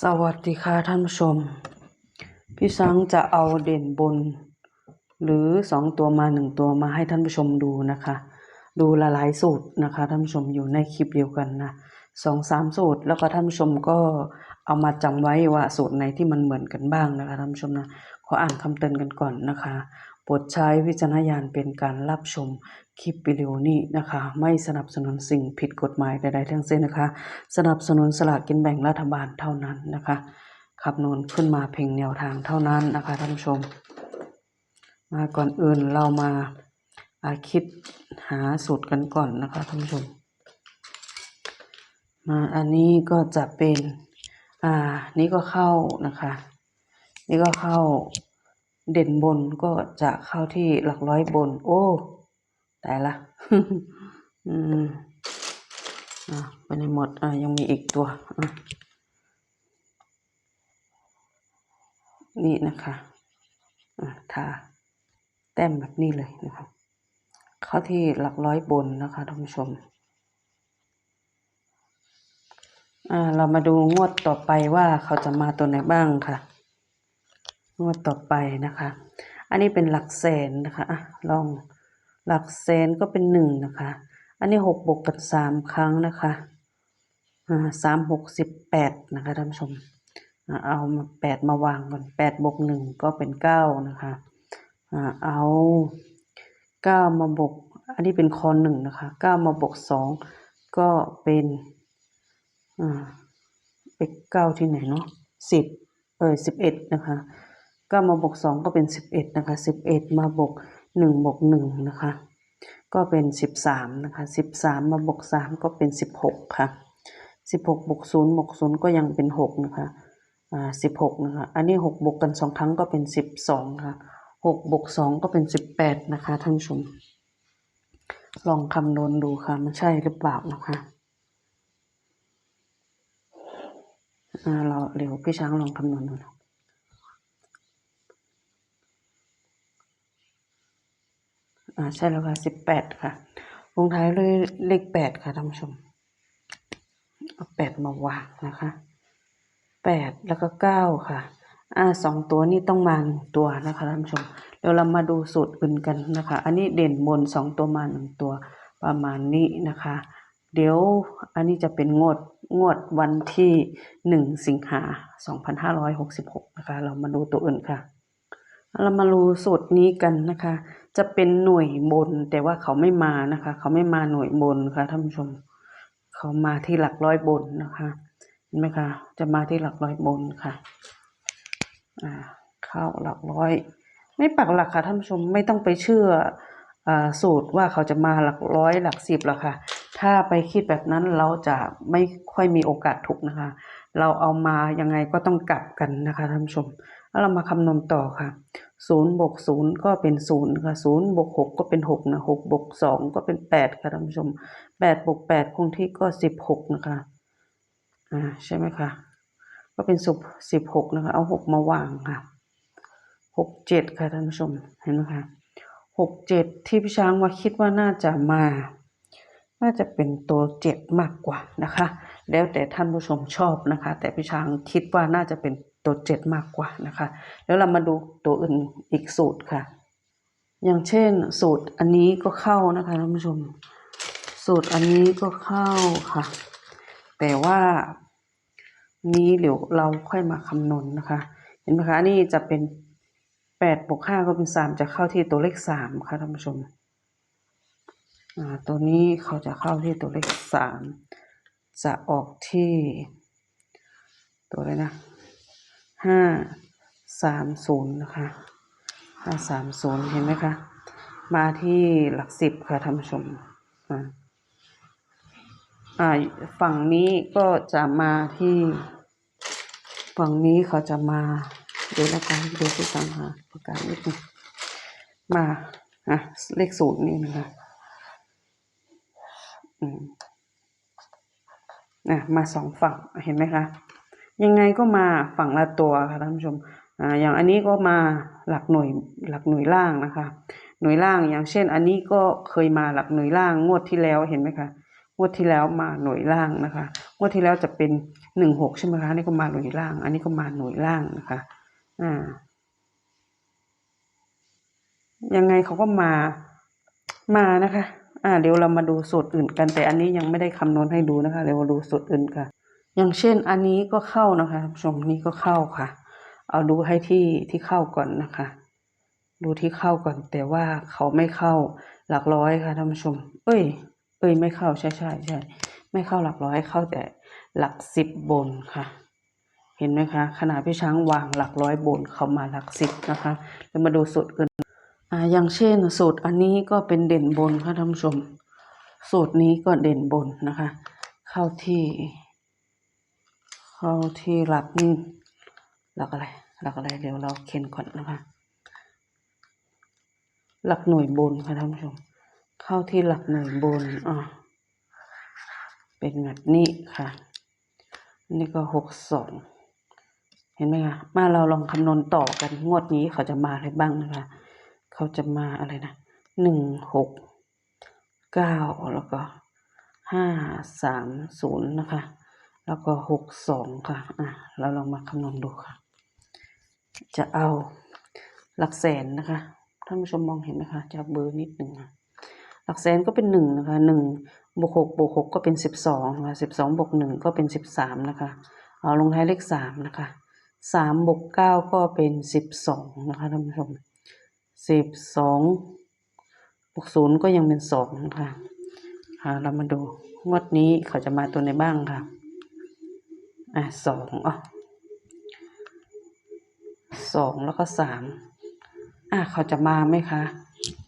สวัสดีค่ะท่านผู้ชม พี่ช้างจะเอาเด่นบน หรือสองตัวมาหนึ่งตัวมาให้ท่านผู้ชมดูนะคะ ดูละหลายสูตรนะคะ ท่านผู้ชมอยู่ในคลิปเดียวกันนะสองสามสูตรแล้วก็ท่านผู้ชมก็เอามาจำไว้ว่าสูตรไหนที่มันเหมือนกันบ้างนะคะท่านผู้ชมนะขออ่านคำเตือนกันก่อนนะคะ โปรดใช้วิจารณญาณเป็นการรับชมคลิปวิดีโอนี้นะคะ ไม่สนับสนุนสิ่งผิดกฎหมายใดๆทั้งสิ้นนะคะ สนับสนุนสลากกินแบ่งรัฐบาลเท่านั้นนะคะขับนนขึ้นมาเพียงแนวทางเท่านั้นนะคะท่านผู้ชม มาก่อนอื่นเรามาาคิดหาสูตรกันก่อนนะคะท่านผู้ชม มาอันนี้ก็จะเป็น อ่า นี่ก็เข้านะคะ นี่ก็เข้า เด่นบนก็จะเข้าที่หลักร้อยบน โอ้ตายละอืมอ่าไปในหมดอ่ายังมีอีกตัวอะนี่นะคะอ่าทาแต้มแบบนี้เลยนะคะเข้าที่หลักร้อยบนนะคะท่านผู้ชมอ่าเรามาดูงวดต่อไปว่าเขาจะมาตัวไหนบ้างค่ะ งวดต่อไปนะคะ อันนี้เป็นหลักแสนนะคะอะลองหลักแสนก็เป็นหนึ่งนะคะ อันนี้หกบวกกันสามครั้งนะคะอ่าสามหกสิบแปดนะคะท่านผู้ชมเอามาแปดมาวางก่อนแปดบวกหนึ่งก็เป็นเก้านะคะอ่าเอาเก้ามาบวกอันนี้เป็นคอนหนึ่งนะคะเก้ามาบวกสองก็เป็นอ่าไปเก้าที่ไหนเนาะสิบเออสิบเอ็ดนะคะ ก้ามาบวกสองก็เป็นสิบเอ็ดนะคะสิบเอ็ดมาบวกหนึ่งบวกหนึ่งนะคะ ก็เป็นสิบสามนะคะสิบสามมาบวกสามก็เป็นสิบหกค่ะสิบหกบวกศูนย์บวกศูนย์ก็ยังเป็นหกนะคะอ่าสิบหกนะคะ อันนี้หกบวกกันสองครั้งก็เป็นสิบสองค่ะหกบวกสองก็เป็นสิบแปดนะคะท่านผู้ชมลองคำนวณดูค่ะมันใช่หรือเปล่านะคะอ่าเราเดี๋ยวพี่ช้างลองคำนวณดูนะ อ่าใช่แล้วค่ะสิบแปดค่ะลงท้ายด้วยเลขแปดค่ะท่านผู้ชมเอาแปดมาวางนะคะแปดแล้วก็เก้าค่ะอ่าสองตัวนี้ต้องมาหนึ่งตัวนะคะท่านผู้ชมเดี๋ยวเรามาดูสูตรอื่นกันนะคะ อันนี้เด่นบนสองตัวมาหนึ่งตัวประมาณนี้นะคะ เดี๋ยวอันนี้จะเป็นงวดงวดวันที่หนึ่งสิงหาสองพันห้าร้อยหกสิบหกนะคะ เรามาดูตัวอื่นค่ะ เรามาดูสูตรนี้กันนะคะ จะเป็นหน่วยบนแต่ว่าเขาไม่มานะคะ เขาไม่มาหน่วยบนค่ะท่านผู้ชม เขามาที่หลักร้อยบนนะคะเห็นไหมคะจะมาที่หลักร้อยบนค่ะอ่าเข้าหลักร้อย ไม่ปักหลักค่ะท่านผู้ชมไม่ต้องไปเชื่ออสูตรว่าเขาจะมาหลักร้อยหลักสิบหรอกค่ะ ถ้าไปคิดแบบนั้นเราจะไม่ค่อยมีโอกาสถูกนะคะ เราเอามายังไงก็ต้องกลับกันนะคะท่านผู้ชมแล้วเรามาคำนวณต่อค่ะ ศูนย์บวกศูนย์ก็เป็นศูนย์ค่ะศูนย์บวกหกก็เป็นหกนะหกบวกสองก็เป็นแปดค่ะท่านผู้ชมแปดบวกแปดคงที่ก็สิบหกนะคะอ่าใช่ไหมคะก็เป็นสุบสิบหกนะคะ เอาหกมาวางค่ะหกเจ็ดค่ะท่านผู้ชมเห็นไหมคะหกเจ็ดที่พี่ช้างว่าคิดว่าน่าจะมา น่าจะเป็นตัวเจ็ดมากกว่านะคะ แล้วแต่ท่านผู้ชมชอบนะคะ แต่พี่ช้างคิดว่าน่าจะเป็น ตัวเจ็ดมากกว่านะคะ แล้วเรามาดูตัวอื่นอีกสูตรค่ะ อย่างเช่นสูตรอันนี้ก็เข้านะคะท่านผู้ชม สูตรอันนี้ก็เข้าค่ะ แต่ว่านี้เดี๋ยวเราค่อยมาคำนวณนะคะ เห็นไหมคะนนี้จะเป็นแปดบวกห้าก็เป็นสามจะเข้าที่ตัวเลขสามค่ะท่านผู้ชมตัวนี้เขาจะเข้าที่ตัวเลขสามจะออกที่ตัวอะไรนะ ห้าสามศูนย์นะคะห้าสามศูนย์เห็นไหมคะ มาที่หลักสิบค่ะท่านผู้ชมอ่าฝั่งนี้ก็จะมาที่ ฝั่งนี้เขาจะมาเดี๋ยวละกันเดี๋ยวพี่สังหาประกาศนิดนึงมาอะเลขศูนย์นี่นะคะอืมอะมาสองฝั่งเห็นไหมคะ ยังไงก็มาฝั่งละตัวค่ะท่านผู้ชมอ่าอย่างอันนี้ก็มาหลักหน่วยหลักหน่วยล่างนะคะ หน่วยล่างอย่างเช่น อันนี้ก็เคยมาหลักหน่วยล่างงวดที่แล้วเห็นไหมคะงวดที่แล้วมาหน่วยล่างนะคะงวดที่แล้วจะเป็นหนึ่งหกใช่ไหมคะอันนี่ก็มาหน่วยล่าง อันนี้ก็มาหน่วยล่างนะคะอ่ายังไงเขาก็มามานะคะ อ่าเดี๋ยวเรามาดูสูตรอื่นกันแต่อันนี้ยังไม่ได้คำนวณให้ดูนะคะเดี๋ยวมาดูสูตรอื่นค่ะ อย่างเช่นอันนี้ก็เข้านะคะท่านผู้ชมนี่ก็เข้าค่ะ เอาดูให้ที่ที่เข้าก่อนนะคะ ดูที่เข้าก่อนแต่ว่าเขาไม่เข้าหลักร้อยค่ะท่านผู้ชม เอ้ย เอ้ยไม่เข้าใช่ใช่ใช่ไม่เข้าหลักร้อยเข้าแต่หลักสิบบนค่ะ เห็นไหมคะขณะพี่ช้างวางหลักร้อยบนเขามาหลักสิบนะคะแล้วมาดูสูตรอื่นอ่าอย่างเช่นสูตรอันนี้ก็เป็นเด่นบนค่ะท่านผู้ชม สูตรนี้ก็เด่นบนนะคะ เข้าที่ เข้าที่หลักนี่หลักอะไรหลักอะไรเดี๋ยวเราเขียนก่อนนะคะ หลักหน่วยบนค่ะท่านผู้ชม เข้าที่หลักหน่วยบนอ่าเป็นแบบนี้ค่ะนี่ก็หกสองเห็นไหมคะมาเราลองคำนวณต่อกันงวดนี้เขาจะมาอะไรบ้างนะคะ เขาจะมาอะไรนะหนึ่งหกเก้าแล้วก็ห้าสามศูนย์นะคะ แล้วก็หกสองค่ะ อะ เราลองมาคำนวณดูค่ะ จะเอาหลักแสนนะคะ ท่านผู้ชมมองเห็นไหมคะจะเบอร์นิดหนึ่งค่ะ หลักแสนก็เป็นหนึ่งนะคะหนึ่งบวกหกบวกหกก็เป็นสิบสองนะคะสิบสองบวกหนึ่งก็เป็นสิบสามนะคะ เอาลงท้ายเลขสามนะคะสามบวกเก้าก็เป็นสิบสองนะคะท่านผู้ชมสิบสองบวกศูนย์ก็ยังเป็นสองนะคะค่ะ เรามาดูงวดนี้เขาจะมาตัวไหนบ้างค่ะ อะสองอะสองแล้วก็สามอะเขาจะมาไหมคะ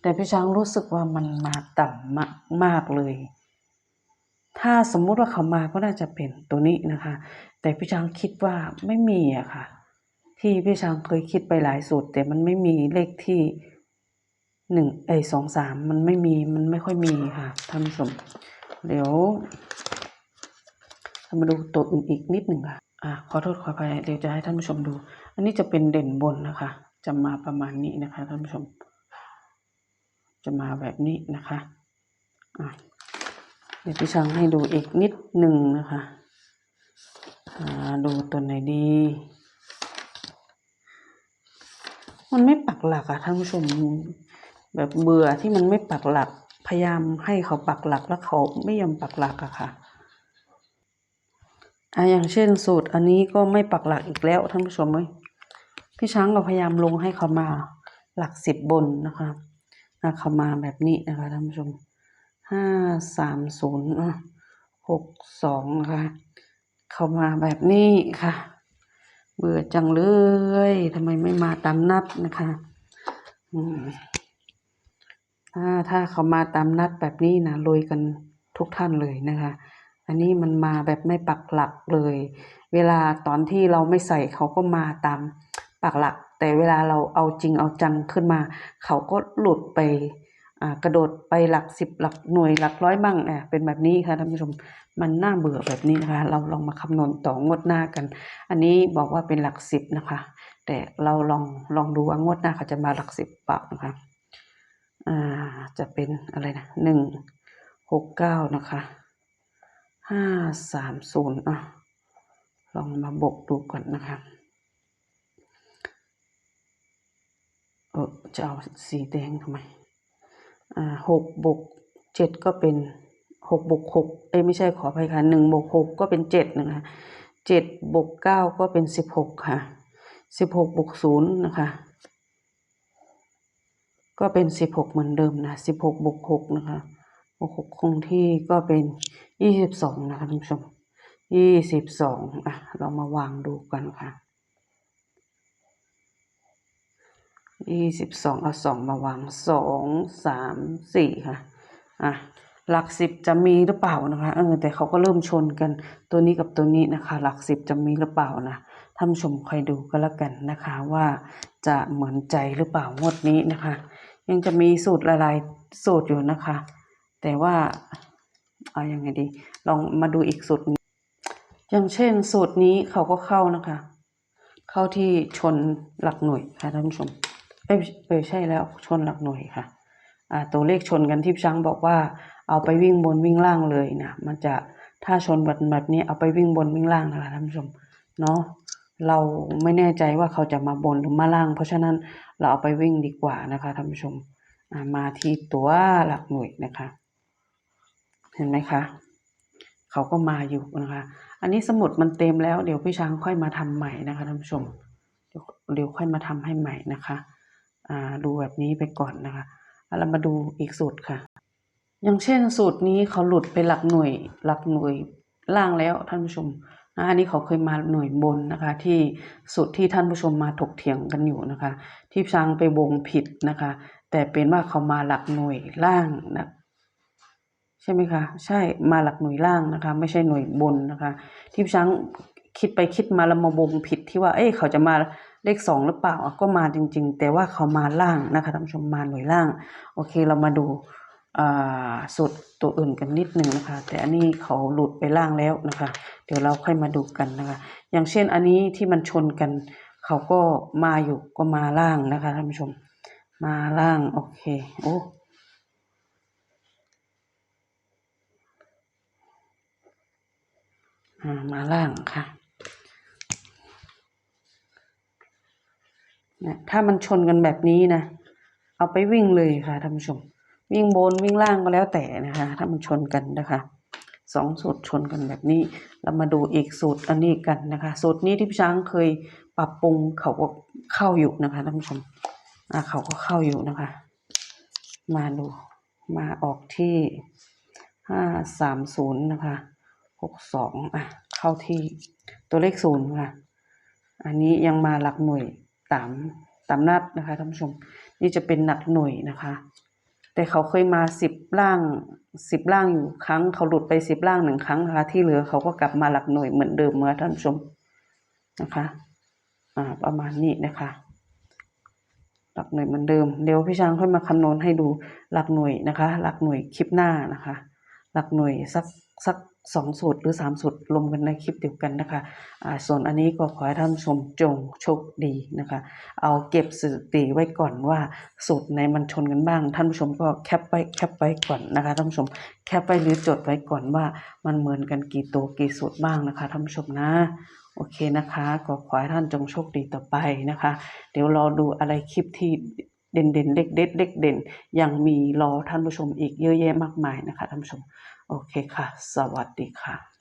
แต่พี่ช้างรู้สึกว่ามันมาต่ำมากมากเลย ถ้าสมมุติว่าเขามาก็น่าจะเป็นตัวนี้นะคะ แต่พี่ช้างคิดว่าไม่มีอะค่ะ ที่พี่ช้างเคยคิดไปหลายสูตร แต่มันไม่มีเลขที่หนึ่งเอยสองสามมันไม่มีมันไม่ค่อยมีค่ะท่านผู้ชมเดี๋ยว เรามาดูตัวอื่นอีกนิดหนึ่งค่ะอ่าขอโทษขออภัยเดี๋ยวจะให้ท่านผู้ชมดู อันนี้จะเป็นเด่นบนนะคะ จะมาประมาณนี้นะคะท่านผู้ชม จะมาแบบนี้นะคะอ่าเดี๋ยวพี่ช้างให้ดูอีกนิดหนึ่งนะคะอ่าดูตัวไหนดี มันไม่ปักหลักอะท่านผู้ชมแบบเบื่อที่มันไม่ปักหลักพยายามให้เขาปักหลักแล้วเขาไม่ยอมปักหลักอะค่ะ อะอย่างเช่นสูตรอันนี้ก็ไม่ปักหลักอีกแล้วท่านผู้ชมเอ้ยพี่ช้างก็พยายามลงให้เขามาหลักสิบบนนะคะอะเขามาแบบนี้นะคะท่านผู้ชมห้าสามศูนย์หกสองนะคะเขามาแบบนี้ค่ะ เบื่อจังเลยทำไมไม่มาตามนัดนะคะถ้าถ้าเขามาตามนัดแบบนี้นะรวยกันทุกท่านเลยนะคะ อันนี้มันมาแบบไม่ปักหลักเลย เวลาตอนที่เราไม่ใส่เขาก็มาตามปักหลัก แต่เวลาเราเอาจริงเอาจังขึ้นมา เขาก็หลุดไปกระโดดไปหลักสิบหลักหน่วยหลักร้อยบ้างอะเป็นแบบนี้ค่ะท่านผู้ชมมันน่าเบื่อแบบนี้นะคะ เราลองมาคำนวณต่องวดหน้ากัน อันนี้บอกว่าเป็นหลักสิบนะคะ แต่เราลองลองดูว่างวดหน้าเขาจะมาหลักสิบเปล่านะคะอ่าจะเป็นอะไรนะหนึ่งหกเก้านะคะ ห้าสามศูนย์อะลองมาบวกดูก่อนนะคะ เออจะเอาสีแดงทำไม อ่าหกบวกเจ็ดก็เป็นหกบวกหกเอ้ไม่ใช่ขออภัยค่ะหนึ่งบวกหกก็เป็นเจ็ดนะคะเจ็ดบวกเก้าก็เป็นสิบหกค่ะสิบหกบวกศูนย์นะคะ ก็เป็นสิบหกเหมือนเดิมนะสิบหกบวกหกนะคะบวกหกคงที่ก็เป็น ยี่สิบสองนะคะท่านผู้ชมยี่สิบสองอะ เรามาวางดูกันค่ะยี่สิบสองเอาสองมาวางสองสามสี่ค่ะอะหลักสิบจะมีหรือเปล่านะคะเออแต่เขาก็เริ่มชนกันตัวนี้กับตัวนี้นะคะ หลักสิบจะมีหรือเปล่านะท่านชมคอยดูก็แล้วกันนะคะ ว่าจะเหมือนใจหรือเปล่างวดนี้นะคะ ยังจะมีสูตรหลายสูตรอยู่นะคะ แต่ว่า เอายังไงดี ลองมาดูอีกสูตรอย่างเช่นสูตรนี้เขาก็เข้านะคะ เข้าที่ชนหลักหน่วยค่ะท่านผู้ชมเอ้ยเอ้ยใช่แล้วชนหลักหน่วยค่ะอ่าตัวเลขชนกันที่ช้างบอกว่าเอาไปวิ่งบนวิ่งล่างเลยนะมันจะถ้าชนแบบแบบนี้เอาไปวิ่งบนวิ่งล่างนะคะท่านผู้ชมเนาะเราไม่แน่ใจว่าเขาจะมาบนหรือมาล่าง เพราะฉะนั้นเราเอาไปวิ่งดีกว่านะคะท่านผู้ชมมาที่ตัวหลักหน่วยนะคะ เห็นไหมคะ เขาก็มาอยู่นะคะ อันนี้สมุดมันเต็มแล้ว เดี๋ยวพี่ช้างค่อยมาทำใหม่นะคะท่านผู้ชม เดี๋ยวค่อยมาทำให้ใหม่นะคะ อ่าดูแบบนี้ไปก่อนนะคะเรามาดูอีกสูตรค่ะ อย่างเช่นสูตรนี้เขาหลุดไปหลักหน่วยหลักหน่วยล่างแล้วท่านผู้ชมนะอันนี้เขาเคยมาหน่วยบนนะคะ ที่สูตรที่ท่านผู้ชมมาถกเถียงกันอยู่นะคะ ที่ช้างไปวงผิดนะคะ แต่เป็นว่าเขามาหลักหน่วยล่างนะ ช่ไหมคะใช่มาหลักหน่วยล่างนะคะ ไม่ใช่หน่วยบนนะคะ ที่ช้างคิดไปคิดมาแล้วมาบงผิดที่ว่า เอ๊ะเขาจะมาเลขสองหรือเปล่าก็มาจริง ๆ แต่ว่าเขามาล่างนะคะท่านผู้ชมมาหน่วยล่าง โอเคเรามาดูสูตรตัวอื่นกันนิดนึงนะคะ แต่อันนี้เขาหลุดไปล่างแล้วนะคะ เดี๋ยวเราค่อยมาดูกันนะคะ อย่างเช่นอันนี้ที่มันชนกัน เขาก็มาอยู่ก็มาล่างนะคะท่านผู้ชม มาล่างโอเคโอ้ อ่า มาล่างค่ะนี่ถ้ามันชนกันแบบนี้นะ เอาไปวิ่งเลยค่ะท่านผู้ชม วิ่งบนวิ่งล่างก็แล้วแต่นะคะ ถ้ามันชนกันนะคะสองสูตรชนกันแบบนี้ เรามาดูอีกสูตรอันนี้กันนะคะ สูตรนี้ที่พี่ช้างเคยปรับปรุงเขาก็เข้าอยู่นะคะท่านผู้ชมอ่าเขาก็เข้าอยู่นะคะ มาดูมาออกที่ห้าสามศูนย์นะคะ หกสองอะ เข้าที่ตัวเลขศูนย์ค่ะ อันนี้ยังมาหลักหน่วยตามตามนัดนะคะท่านผู้ชม นี่จะเป็นหลักหน่วยนะคะ แต่เขาเคยมาสิบล่างสิบล่างอยู่ครั้ง เขาหลุดไปสิบล่างหนึ่งครั้งนะคะ ที่เหลือเขาก็กลับมาหลักหน่วยเหมือนเดิมเมื่อท่านผู้ชมนะคะอ่าประมาณนี้นะคะหลักหน่วยเหมือนเดิม เดี๋ยวพี่ช้างค่อยมาคำนวณให้ดูหลักหน่วยนะคะ หลักหน่วยคลิปหน้านะคะ หลักหน่วยสักสัก สองสูตรหรือสามสูตรรวมกันในคลิปเดียวกันนะคะอ่าส่วนอันนี้ก็ขอให้ท่านชมจงโชคดีนะคะ เอาเก็บสถิติไว้ก่อนว่าสูตรไหนมันชนกันบ้าง ท่านผู้ชมก็แคปไว้แคปไว้ก่อนนะคะท่านผู้ชมแคปไว้หรือจดไว้ก่อนว่ามันเหมือนกันกี่ตัวกี่สูตรบ้างนะคะท่านผู้ชมนะโอเคนะคะก็ขอให้ท่านจงโชคดีต่อไปนะคะ เดี๋ยวรอดูอะไรคลิปที่เด่นเด่นเล็กเด็ดเล็กเด่นยังมีรอท่านผู้ชมอีกเยอะแยะมากมายนะคะท่านผู้ชม โอเคค่ะ สวัสดีค่ะ